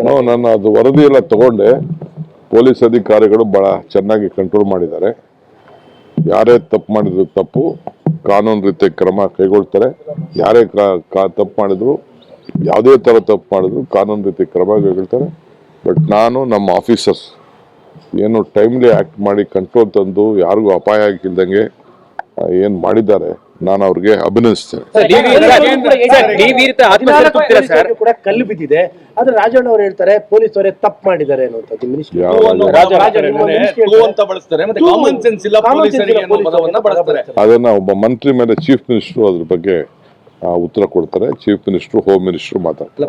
ನಾನು ಅದು ವರದಿ ಎಲ್ಲ ತಗೊಂಡೆ. ಪೊಲೀಸ್ ಅಧಿಕಾರಿಗಳು ಬಹಳ ಚೆನ್ನಾಗಿ ಕಂಟ್ರೋಲ್ ಮಾಡಿದ್ದಾರೆ. ಯಾರೇ ತಪ್ಪು ಮಾಡಿದ್ರು ತಪ್ಪು, ಕಾನೂನು ರೀತಿ ಕ್ರಮ ಕೈಗೊಳ್ತಾರೆ. ಯಾರೇ ತಪ್ಪು ಮಾಡಿದ್ರು, ಯಾವುದೇ ಥರ ತಪ್ಪು ಮಾಡಿದ್ರು ಕಾನೂನು ರೀತಿ ಕ್ರಮ ಕೈಗೊಳ್ತಾರೆ. ಬಟ್ ನಾನು ನಮ್ಮ ಆಫೀಸರ್ಸ್ ಏನು ಟೈಮ್ಲಿ ಆ್ಯಕ್ಟ್ ಮಾಡಿ ಕಂಟ್ರೋಲ್ ತಂದು ಯಾರಿಗೂ ಅಪಾಯ ಆಗಿಲ್ದಂಗೆ ಏನ್ ಮಾಡಿದ್ದಾರೆ ನಾನು ಅವ್ರಿಗೆ ಅಭಿನಂದಿಸ್ತೇನೆ. ಕಲ್ಲು ಬಿದ್ದಿದೆ. ಆದ್ರೆ ರಾಜಣ್ಣ ಅವರು ಹೇಳ್ತಾರೆ ಪೊಲೀಸ್ ಅವರೇ ತಪ್ಪು ಮಾಡಿದ್ದಾರೆ ಅದನ್ನ ಒಬ್ಬ ಮಂತ್ರಿ ಮೇಲೆ ಚೀಫ್ ಮಿನಿಸ್ಟರ್ ಅದ್ರ ಬಗ್ಗೆ ಆ, ಉತ್ತರ ಕೊಡ್ತಾರೆ. ಚೀಫ್ ಮಿನಿಸ್ಟರ್ ಹೋಮ್ ಮಿನಿಸ್ಟರ್ ಮಾತಾಡ್ತಾರೆ.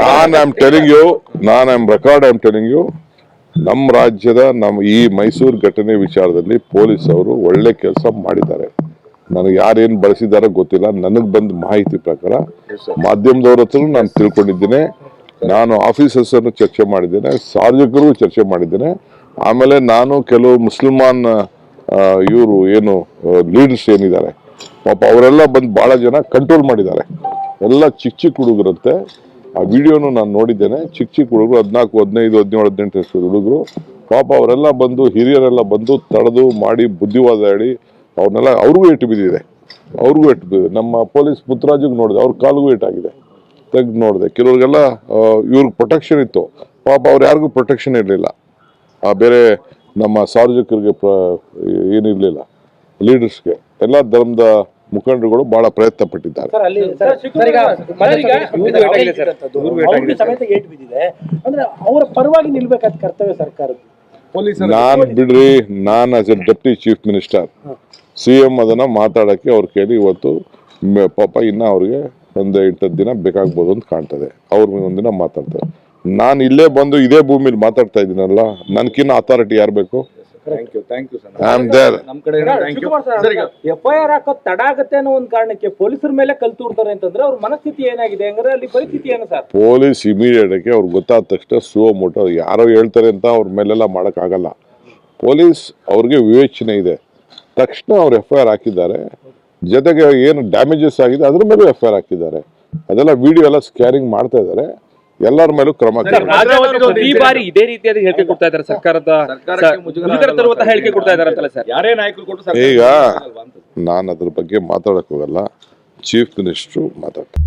ನಾನ್ I am telling you non I am record I am telling you ನಮ್ಮ ರಾಜ್ಯದ ನಮ್ಮ ಈ ಮೈಸೂರು ಘಟನೆ ವಿಚಾರದಲ್ಲಿ ಪೊಲೀಸ್ ಅವರು ಒಳ್ಳೆ ಕೆಲಸ ಮಾಡಿದ್ದಾರೆ. ನನಗೆ ಯಾರೇನು ಬಳಸಿದಾರೋ ಗೊತ್ತಿಲ್ಲ. ನನಗೆ ಬಂದ ಮಾಹಿತಿ ಪ್ರಕಾರ ಮಾಧ್ಯಮದವ್ರ ಹತ್ರ ನಾನು ತಿಳ್ಕೊಂಡಿದ್ದೇನೆ. ನಾನು ಆಫೀಸರ್ಸ್ ಅನ್ನು ಚರ್ಚೆ ಮಾಡಿದ್ದೇನೆ. ಸಾರ್ವಜನಿಕರು ಚರ್ಚೆ ಮಾಡಿದ್ದೇನೆ. ಆಮೇಲೆ ನಾನು ಕೆಲವು ಮುಸಲ್ಮಾನ್ ಇವರು ಏನು ಲೀಡರ್ಸ್ ಏನಿದ್ದಾರೆ, ಪಾಪ ಅವರೆಲ್ಲ ಬಂದು ಭಾಳ ಜನ ಕಂಟ್ರೋಲ್ ಮಾಡಿದ್ದಾರೆ. ಎಲ್ಲ ಚಿಕ್ಕ ಚಿಕ್ಕ ಹುಡುಗರಂತೆ. ಆ ವಿಡಿಯೋನು ನಾನು ನೋಡಿದ್ದೇನೆ. ಚಿಕ್ಕ ಚಿಕ್ಕ ಹುಡುಗರು ಹದಿನಾಲ್ಕು, ಹದಿನೈದು, ಹದಿನೇಳು, ಹದಿನೆಂಟು ವರ್ಷದ ಹುಡುಗರು. ಪಾಪ ಅವರೆಲ್ಲ ಬಂದು, ಹಿರಿಯರೆಲ್ಲ ಬಂದು ತಡೆದು ಮಾಡಿ ಬುದ್ಧಿವಾದ ಹೇಳಿ ಅವ್ರನ್ನೆಲ್ಲ, ಅವ್ರಿಗೂ ಏಟು ಬಿದ್ದಿದೆ. ಅವ್ರಿಗೂ ಏಟು ಬಿದ್ದಿದೆ. ನಮ್ಮ ಪೊಲೀಸ್ ಪುತ್ರಾಜಿಗೆ ನೋಡಿದೆ. ಅವ್ರ ಕಾಲಿಗೂ ಏಟಾಗಿದೆ. ತೆಗೆದು ನೋಡಿದೆ. ಕೆಲವ್ರಿಗೆಲ್ಲ ಇವ್ರಿಗೆ ಪ್ರೊಟೆಕ್ಷನ್ ಇತ್ತು. ಪಾಪ ಅವ್ರು ಯಾರಿಗೂ ಪ್ರೊಟೆಕ್ಷನ್ ಇರಲಿಲ್ಲ. ಆ, ಬೇರೆ ನಮ್ಮ ಸಾರ್ವಜನಿಕರಿಗೆ ಪ್ರ, ಏನಿರಲಿಲ್ಲ. ಲೀಡರ್ಸ್ಗೆ ಎಲ್ಲ ಧರ್ಮದ ಮುಖಂಡರುಗಳು ಬಹಳ ಪ್ರಯತ್ನ ಪಟ್ಟಿದ್ದಾರೆ. ನಾನು ಅವರ ಪರವಾಗಿ ನಿಲ್ಬೇಕಾದ ಕರ್ತವ್ಯ ಬಿಡ್ರಿ ನಾನ್ as a deputy chief minister C M ಅದನ್ನ ಮಾತಾಡಕ್ಕೆ ಅವ್ರ ಕೇಳಿ ಇವತ್ತು ಮ- ಪಾಪ ಇನ್ನ ಅವ್ರಿಗೆ ಒಂದು ಎಂಟು ದಿನ ಬೇಕಾಗ್ಬೋದು ಅಂತ ಕಾಣ್ತದೆ. ಅವ್ರ ಒಂದಿನ ಮಾತಾಡ್ತಾರೆ. ನಾನು ಇಲ್ಲೇ ಬಂದು ಇದೇ ಭೂಮಿಲಿ ಮಾತಾಡ್ತಾ ಇದ್ದೀನಲ್ಲ ನನ್ಕಿನ್ನ ಅಥಾರಿಟಿ ಯಾರು ಬೇಕು? Thank you thank you sir I am there ನಮ್ ಕಡೆ ಥ್ಯಾಂಕ್ ಯು ಸರ್ ಈಗ ಎಫ್ ಐ ಆರ್ ಹಾಕೋದ್ ತಡ ಆಗತ್ತೆ ಅನ್ನೋ ಒಂದ್ ಕಾರಣಕ್ಕೆ ಪೊಲೀಸರ ಮೇಲೆ ಕಲ್ ತೂರ್ತಾರೆ ಅಂತಂದ್ರೆ ಅವ್ರ ಮನಸ್ಥಿತಿ ಏನಾಗಿದೆ ಹಂಗಾರೆ ಅಲ್ಲಿ ಪರಿಸ್ಥಿತಿ ಏನು ಸರ್? ಪೊಲೀಸ್ ಇಮಿಡಿಯೇಟ್ ಆಗಿ ಅವ್ರಿಗೆ ಗೊತ್ತಾದ ತಕ್ಷಣ ಸುವ ಮೋಟೋ ಯಾರೋ ಹೇಳ್ತಾರೆ ಅಂತ ಅವ್ರ ಮೇಲೆಲ್ಲ ಮಾಡೋಕ್ಕಾಗಲ್ಲ ಪೊಲೀಸ್ ಅವ್ರಿಗೆ ವಿವೇಚನೆ ಇದೆ. ತಕ್ಷಣ ಅವ್ರು ಎಫ್ ಐ ಆರ್ ಹಾಕಿದ್ದಾರೆ. ಜೊತೆಗೆ ಏನು ಡ್ಯಾಮೇಜಸ್ ಆಗಿದೆ ಅದ್ರ ಮೇಲೆ ಎಫ್ ಐ ಆರ್ ಹಾಕಿದ್ದಾರೆ. ಅದೆಲ್ಲ ವಿಡಿಯೋ ಎಲ್ಲ ಸ್ಕ್ಯಾನಿಂಗ್ ಮಾಡ್ತಾ ಇದ್ದಾರೆ. ಎಲ್ಲರ ಮೇಲೂ ಕ್ರಮ ಈ ಬಾರಿ ಇದೇ ರೀತಿಯಾದ ಹೇಳಿಕೆ ಕೊಡ್ತಾ ಇದ್ದಾರೆ ಸರ್ಕಾರದ ಹೇಳಿಕೆ ಕೊಡ್ತಾ ಇದ್ದಾರೆ ಅಂತಲ್ಲ ಸರ್? ಯಾರೇ ನಾಯಕರು ಈಗ ನಾನು ಅದ್ರ ಬಗ್ಗೆ ಮಾತಾಡಕ್ ಹೋಗಲ್ಲ ಚೀಫ್ ಮಿನಿಸ್ಟ್ರು ಮಾತಾಡ್ತಾರೆ.